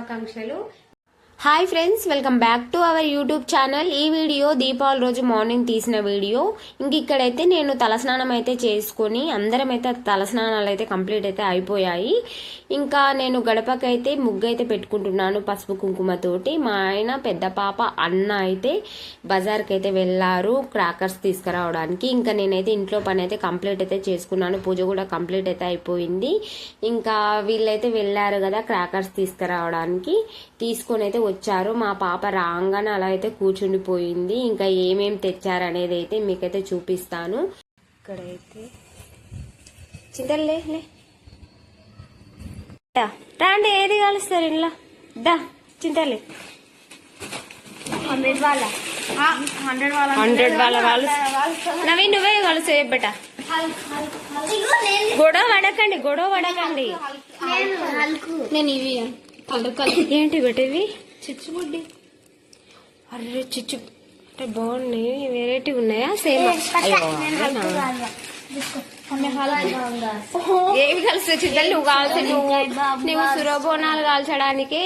శుభాకాంక్షలు. Hi friends welcome back to our YouTube channel ఈ video Deepavali రోజు మార్నింగ్ తీసిన వీడియో. ఇంక ఇక్కడైతే నేను తలస్నానం అయితే చేసుకొని అందరం అయితే తలస్నానాలు అయితే కంప్లీట్ అయితే అయిపోయాయి. ఇంకా నేను గడపకైతే ముగ్గు అయితే పెట్టుకుంటున్నాను పసుపు కుంకుమతోటి మా ఆయన పెద్ద పాప అన్న అయితే బజార్కి అయితే వెళ్ళారు క్రాకర్స్ తీసుకురావడానికి. ఇంకా నేనైతే ఇంట్లో పని అయితే కంప్లీట్ అయితే చేసుకున్నాను. పూజ కూడా కంప్లీట్ అయితే అయిపోయింది. ఇంకా వీళ్ళైతే వెళ్ళారు కదా క్రాకర్స్ తీసుకురావడానికి. తీసుకొని అయితే వచ్చారు మా పాప రాగానే అలా అయితే కూర్చుండిపోయింది. ఇంకా ఏమేం తెచ్చారు అనేది అయితే మీకైతే చూపిస్తాను. ఇక్కడైతే చింతలే. రాండి ఏది కలుస్తారు ఇలా దా చింతలే హండ్రెడ్ వాళ్ళ. హండ్రెడ్ వాళ్ళ వాళ్ళ నవీన్ నువ్వే కలుసు బెట గొడవ పడకండి గొడవ పడకండి. నేను ఇవి ఏంటి బెట ఇవి? చిచ్చుబుడ్డి. అరే చిచ్చు. అంటే బాగున్నాయి. వెరైటీ ఉన్నాయా? సేమ్? ఏవి కలిసి చిద్దలు నువ్వు కావాల్సి నువ్వు నువ్వు సురబోనాలు కాల్చడానికి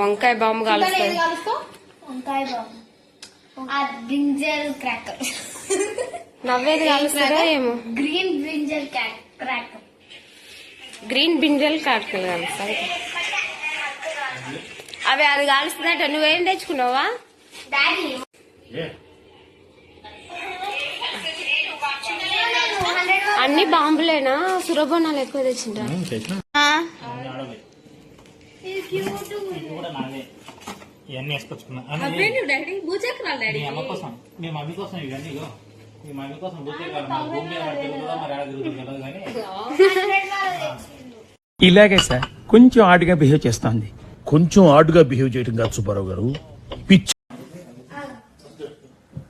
వంకాయ బాంబు కాలుస్తాయి వంకాయ బాబు. Brinjal cracker. నవ్వేది కాలుస్తారా ఏమో? Green brinjal cracker. Green brinjal కాటుకలు కాలుస్తాయి అవి అది కాలుస్తుందట నువ్వేం తెచ్చుకున్నావా? డాడీ. అన్ని బాంబులేనా? సురబోనాలు ఎక్కువ తెచ్చిండ్రా. ఇవన్నీ వేసుకొచ్చుకున్నా. కోసం. ఇవన్నీ కోసం ఇలాగే సార్ కొంచెం ఆడుగా బిహేవ్ చేస్తోంది. కొంచెం ఆడుగా బిహేవ్ చేయడం కాదు సుబ్బారావు గారు. పిచ్చి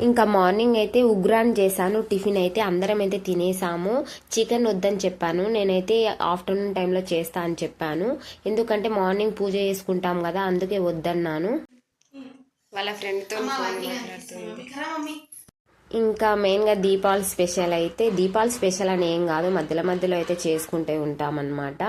ఇంకా మార్నింగ్ అయితే ఉగ్రాన్ చేశాను టిఫిన్ అయితే అందరం అయితే తినేసాము. చికెన్ వద్దని చెప్పాను నేనైతే ఆఫ్టర్నూన్ టైంలో చేస్తా అని చెప్పాను. ఎందుకంటే మార్నింగ్ పూజ చేసుకుంటాం కదా అందుకే వద్దన్నాను. వాళ్ళ ఫ్రెండ్తో ఇంకా మెయిన్గా దీపావళి స్పెషల్ అయితే దీపావళి స్పెషల్ అని ఏం కాదు మధ్యలో మధ్యలో అయితే చేసుకుంటూ ఉంటామన్నమాట.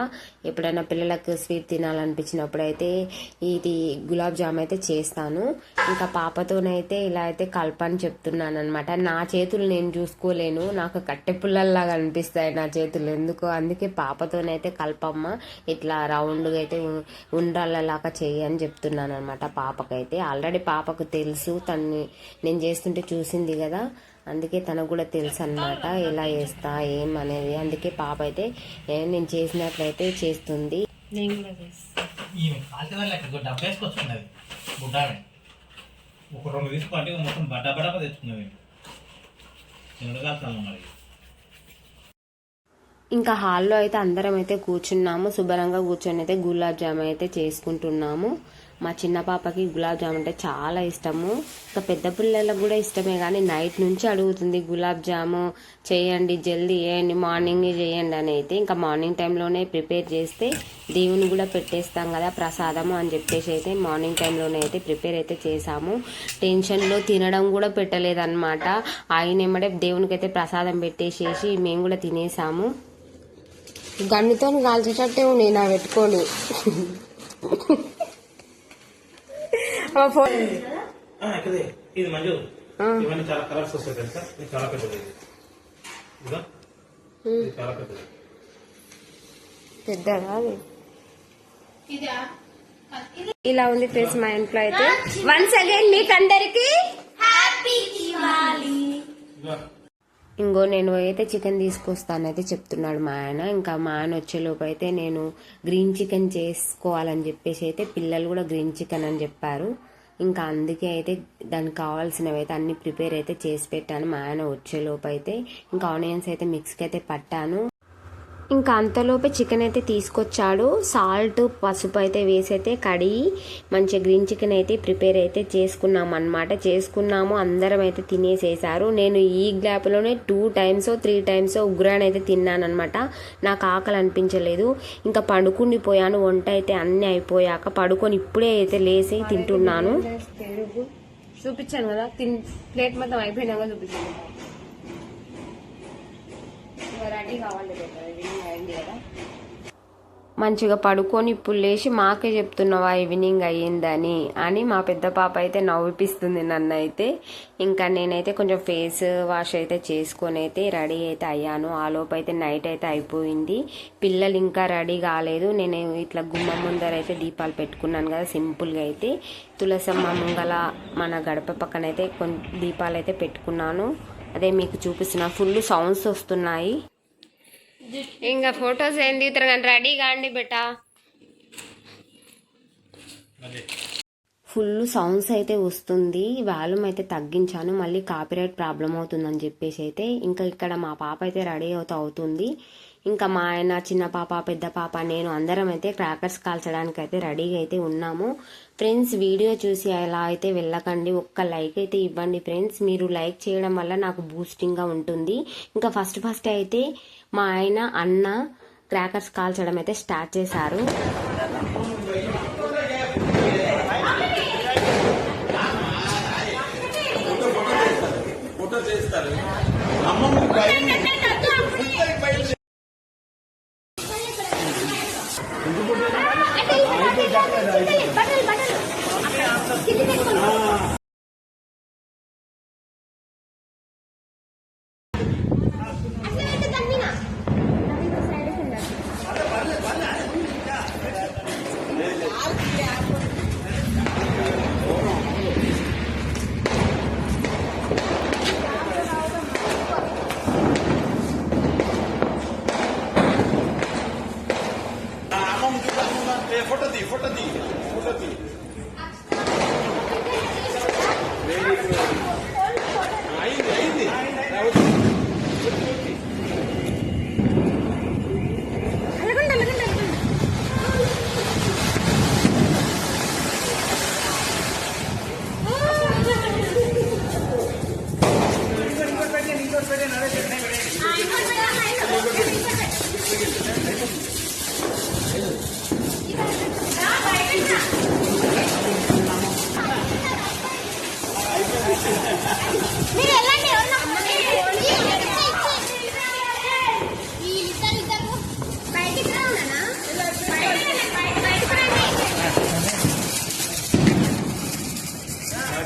ఎప్పుడైనా పిల్లలకు స్వీట్ తినాలనిపించినప్పుడు అయితే ఇది గులాబ్ జామ్ అయితే చేస్తాను. ఇంకా పాపతోనైతే ఇలా అయితే కలపని చెప్తున్నాను అనమాట నా చేతులు నేను చూసుకోలేను. నాకు కట్టె పుల్లల్లాగా అనిపిస్తాయి నా చేతులు. ఎందుకు అందుకే పాపతోనైతే కలపమ్మ. ఇట్లా రౌండ్గా అయితే ఉ- ఉండ్రాళ్ళలాగా చేయని చెప్తున్నాను అనమాట పాపకైతే. ఆల్రెడీ పాపకు తెలుసు. తన్ని నేను చేస్తుంటే చూసింది కదా. అందుకే తనకు కూడా తెలుసు అనమాట ఎలా చేస్తా ఏం అనేది. అందుకే పాప అయితే ఏ, నేను చేసినట్లయితే చేస్తుంది. ఒక రెండు తీసుకోండి మొత్తం బడ్డ బడ్డ తెచ్చుకున్నది మరి. ఇంకా హాల్లో అయితే అందరం అయితే కూర్చున్నాము. శుభ్రంగా కూర్చొని అయితే గులాబ్ జామ్ అయితే చేసుకుంటున్నాము. మా చిన్న పాపకి గులాబ్ జామ్ అంటే చాలా ఇష్టము. ఇంకా పెద్ద పిల్లలకు కూడా ఇష్టమే కానీ నైట్ నుంచి అడుగుతుంది గులాబ్ జాము చేయండి జల్దీ చేయండి మార్నింగ్ చేయండి అని అయితే ఇంకా మార్నింగ్ టైంలోనే ప్రిపేర్ చేస్తే దేవుని కూడా పెట్టేస్తాం కదా ప్రసాదము అని చెప్పేసి అయితే మార్నింగ్ టైంలోనే అయితే ప్రిపేర్ అయితే చేసాము టెన్షన్లో తినడం కూడా పెట్టలేదన్నమాట. ఆయన ఏమంటే దేవునికి అయితే ప్రసాదం పెట్టేసేసి మేము కూడా తినేసాము. గన్నుతో కాల్చేటట్టే ఉండి నా పెట్టుకొని ఇదే ఇది మంజు. ఇవన్నీ చాలా కలర్స్ వస్తాయి తెలుసా? ఇది చాలా పెద్దది ఇది. ఇది చాలా పెద్దది. పెద్దగా. ఇలా ఉంది ఫ్రెండ్స్ మా ఇంట్లో అయితే. వన్స్ అగైన్ మీకు అందరికి హ్యాపీ దివాలి ఇదిగో. ఇంకో నేను అయితే చికెన్ తీసుకొస్తానైతే చెప్తున్నాడు మా ఆయన. ఇంకా మా ఆయన వచ్చేలోపు అయితే నేను గ్రీన్ చికెన్ చేసుకోవాలని చెప్పేసి అయితే పిల్లలు కూడా గ్రీన్ చికెన్ అని చెప్పారు. ఇంకా అందుకే అయితే దానికి కావాల్సినవి అయితే అన్ని ప్రిపేర్ అయితే చేసి పెట్టాను. మా ఆయన వచ్చేలోపు అయితే ఇంకా ఆనియన్స్ అయితే మిక్స్కి అయితే పట్టాను. ఇంకా అంతలోపే చికెన్ అయితే తీసుకొచ్చాడు. సాల్ట్ పసుపు అయితే వేసి అయితే కడిగి మంచిగా గ్రీన్ చికెన్ అయితే ప్రిపేర్ అయితే చేసుకున్నాం అనమాట చేసుకున్నాము అందరం అయితే తినేసేసారు. నేను ఈ గ్యాప్లోనే టూ టైమ్స్ త్రీ టైమ్స్ ఉగ్రాన్ అయితే తిన్నాను అనమాట నాకు ఆకలి అనిపించలేదు. ఇంకా పడుకుని పోయాను వంట అయితే అన్నీ అయిపోయాక పడుకొని ఇప్పుడే అయితే లేసి తింటున్నాను. చూపించాను కదా తిన్ ప్లేట్ మొత్తం అయిపోయినాక చూపించాను మంచిగా పడుకొని ఇప్పుడు లేచి మాకే చెప్తున్నావా ఈవినింగ్ అయ్యిందని అని మా పెద్ద పాప అయితే నవ్విపిస్తుంది నన్ను అయితే ఇంకా నేనైతే కొంచెం ఫేస్ వాష్ అయితే చేసుకొని అయితే రెడీ అయితే అయ్యాను. ఆ అయితే నైట్ అయితే అయిపోయింది. పిల్లలు ఇంకా రెడీ కాలేదు. నేను ఇట్లా గుమ్మం ముందర అయితే దీపాలు పెట్టుకున్నాను కదా సింపుల్గా అయితే. తులసమ్మ ముంగల మన గడప పక్కన అయితే కొన్ని దీపాలు అయితే పెట్టుకున్నాను. అదే మీకు చూపిస్తున్నా. ఫుల్ సౌండ్స్ వస్తున్నాయి. ఇంకా ఫొటోస్ ఏం దిగుతారు కానీ రెడీ కాండి బెటా ఫుల్ సౌండ్స్ అయితే వస్తుంది. వాల్యూమ్ అయితే తగ్గించాను. మళ్ళీ కాపీరైట్ ప్రాబ్లం అవుతుందని చెప్పేసి అయితే ఇంకా ఇక్కడ మా పాప అయితే రెడీ అవుతూ అవుతుంది. ఇంకా మా ఆయన చిన్న పాప పెద్ద పాప నేను అందరం అయితే క్రాకర్స్ కాల్చడానికి అయితే రెడీగా అయితే ఉన్నాము. ఫ్రెండ్స్ వీడియో చూసి అలా అయితే వెళ్ళకండి. ఒక్క లైక్ అయితే ఇవ్వండి ఫ్రెండ్స్ మీరు లైక్ చేయడం వల్ల నాకు బూస్టింగ్గా ఉంటుంది. ఇంకా ఫస్ట్ ఫస్ట్ అయితే మా ఆయన అన్న క్రాకర్స్ కాల్చడం అయితే స్టార్ట్ చేశారు. మీరు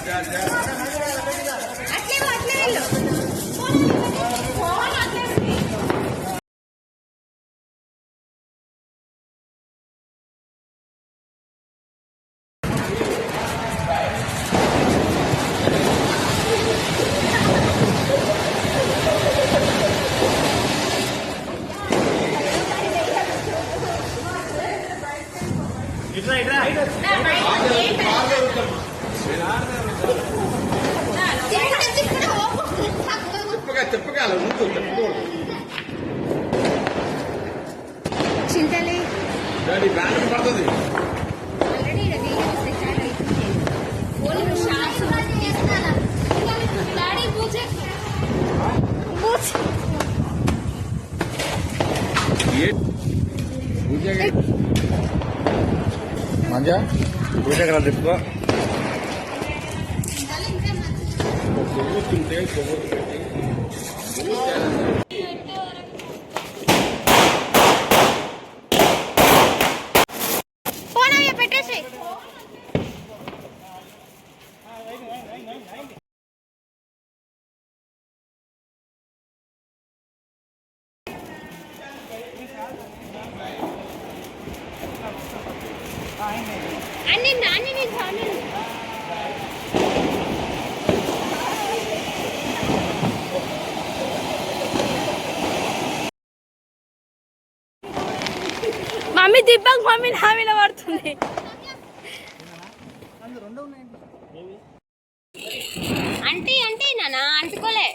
అట్లే అట్లే వెళ్ళు ఫోన్ అట్లే ఉంది. తిప్పుడు, తిప్పుడు, ఓపు. చింతలే ఆల్రెడీ ఈడ వీడియో వస్తే స్టార్ట్ అవుతుంది. ఓన్లీ షార్ట్స్ తీస్తానా? డాడీ పూజ. పూజ. మంజా? పూజ కదా తిప్పుకో మమ్మీ దిబ్బకు మమ్మీ నా మీద పడుతుంది అంటే అంటే నానా అంటుకోలే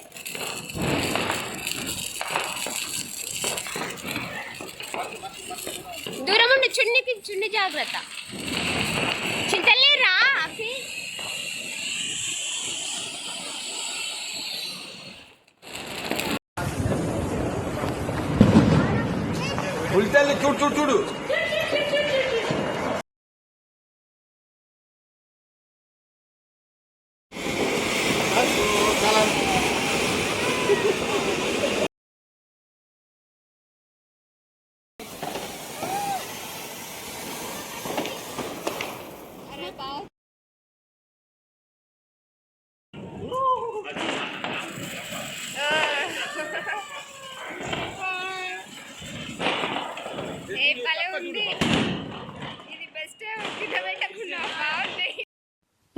దూరం ఉండి చున్నీకి చున్ని జాగ్రత్త. చింతలే రా అఫీ చూడు చూడు చూడు.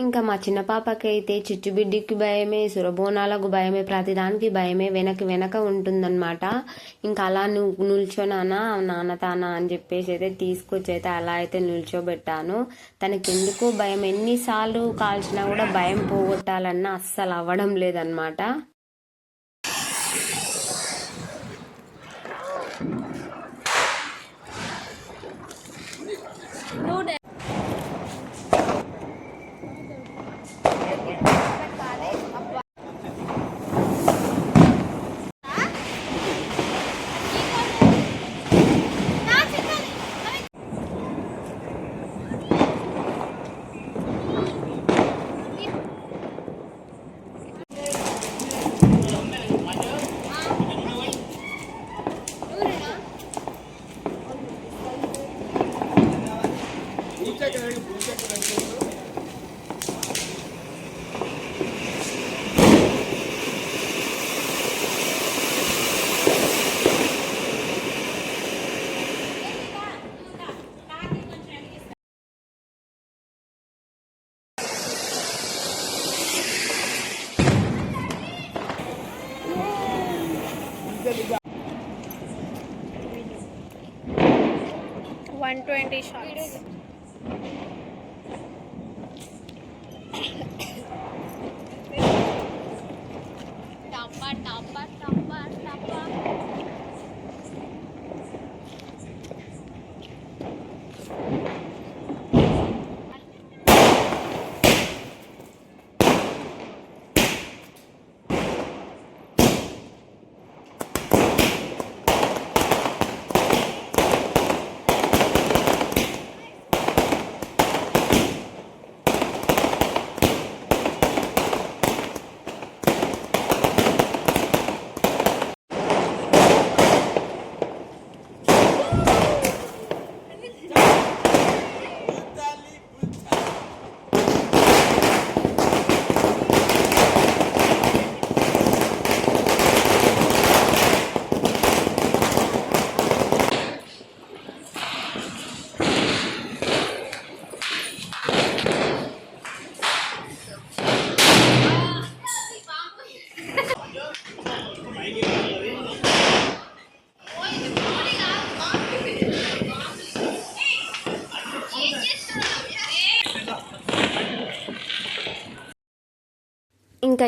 ఇంకా మా చిన్న పాపకైతే చిచ్చుబిడ్డికి భయమే సురబోనాలకు భయమే ప్రతిదానికి భయమే వెనక వెనక ఉంటుందన్నమాట. ఇంకా అలా నువ్వు నిల్చోనానా నాన్న తానా అని చెప్పేసి అయితే తీసుకొచ్చి అయితే అలా అయితే నిల్చోబెట్టాను. తనకి ఎందుకో భయం ఎన్నిసార్లు కాల్చినా కూడా భయం పోగొట్టాలన్నా అస్సలు అవ్వడం లేదన్నమాట. 20 shots.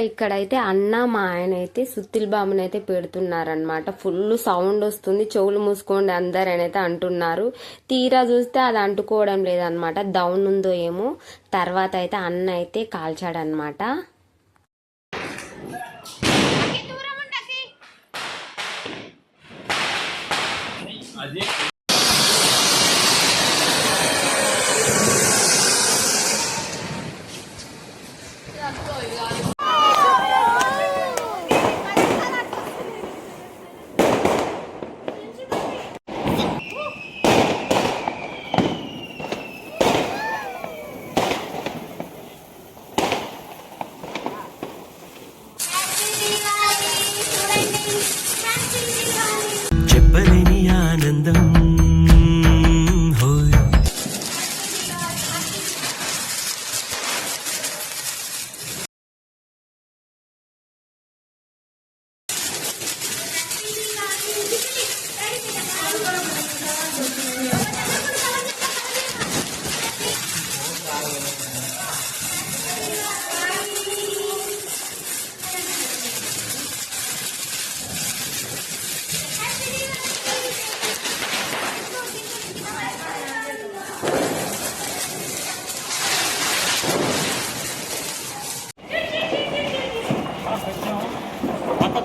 ఇక్కడైతే అన్న మా ఆయన అయితే సుత్తిల్ బాంబుని అయితే పెడుతున్నారనమాట ఫుల్ సౌండ్ వస్తుంది. చెవులు మూసుకోండి అందరు అని అయితే అంటున్నారు. తీరా చూస్తే అది అంటుకోవడం లేదనమాట డౌన్ ఉందో ఏమో. తర్వాత అయితే అన్న అయితే కాల్చాడనమాట దూరం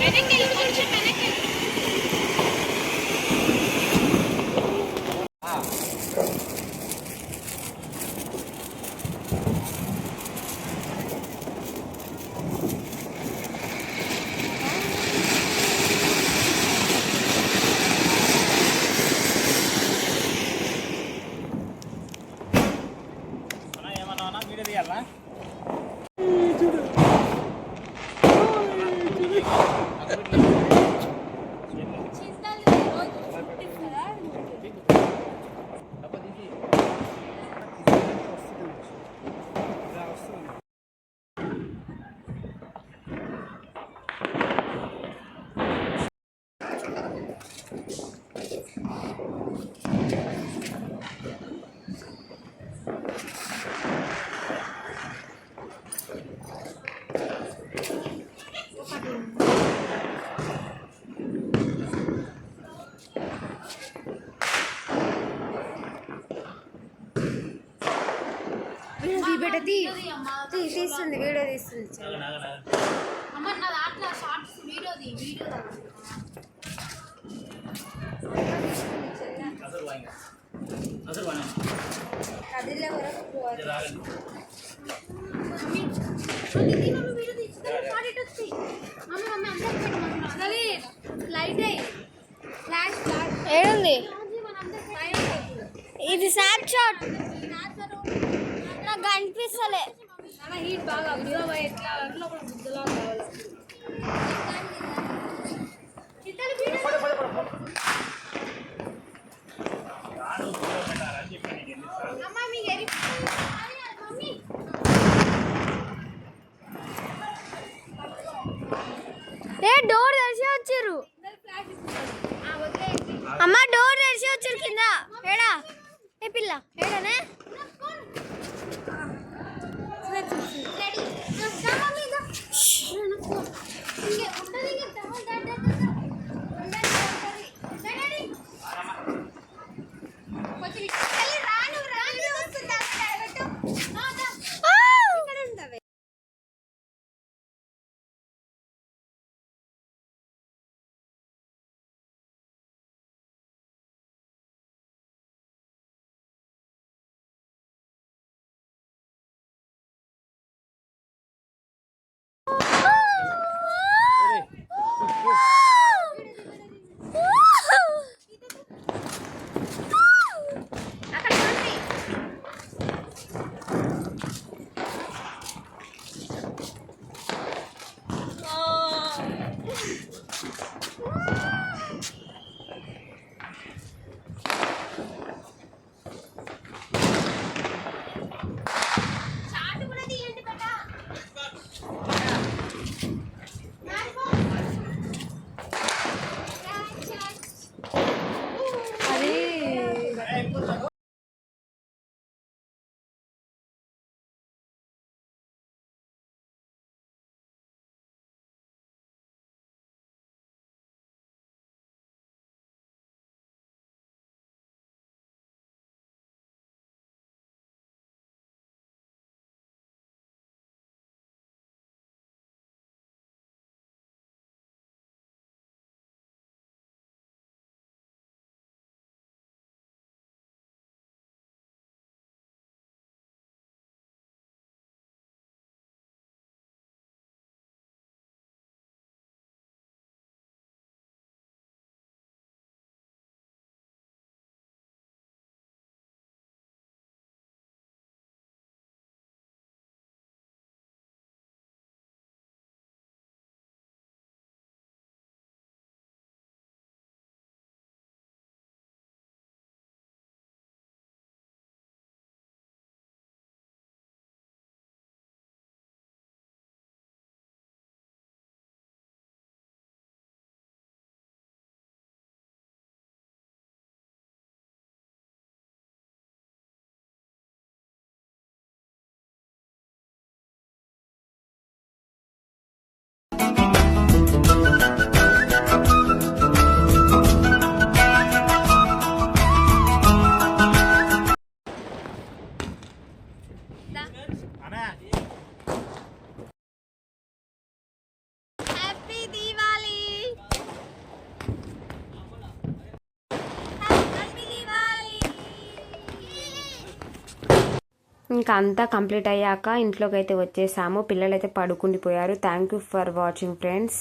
వెనక్కి వెళ్ళి కొంచెం వెనక్కి వెళ్ళి. వీడియో బిడ్డ తీ తీ తీస్తుంది వీడియో తీస్తుంది ఏడుంది? ఇది స్నాప్ షాట్ నాకు కనిపిస్తలే. హీట్ బాగా వీడియో ఎట్లా అట్లా ఒక బుద్ధలా కావాలి ఏ డోర్ తెరిచి వచ్చారు అమ్మ డోర్ తెరిచి వచ్చారు కింద ఏడా ఏ పిల్ల ఏడానే ఇంకా అంతా కంప్లీట్ అయ్యాక ఇంట్లోకి అయితే వచ్చేసాము. పిల్లలైతే పడుకుండిపోయారు. Thank you for watching friends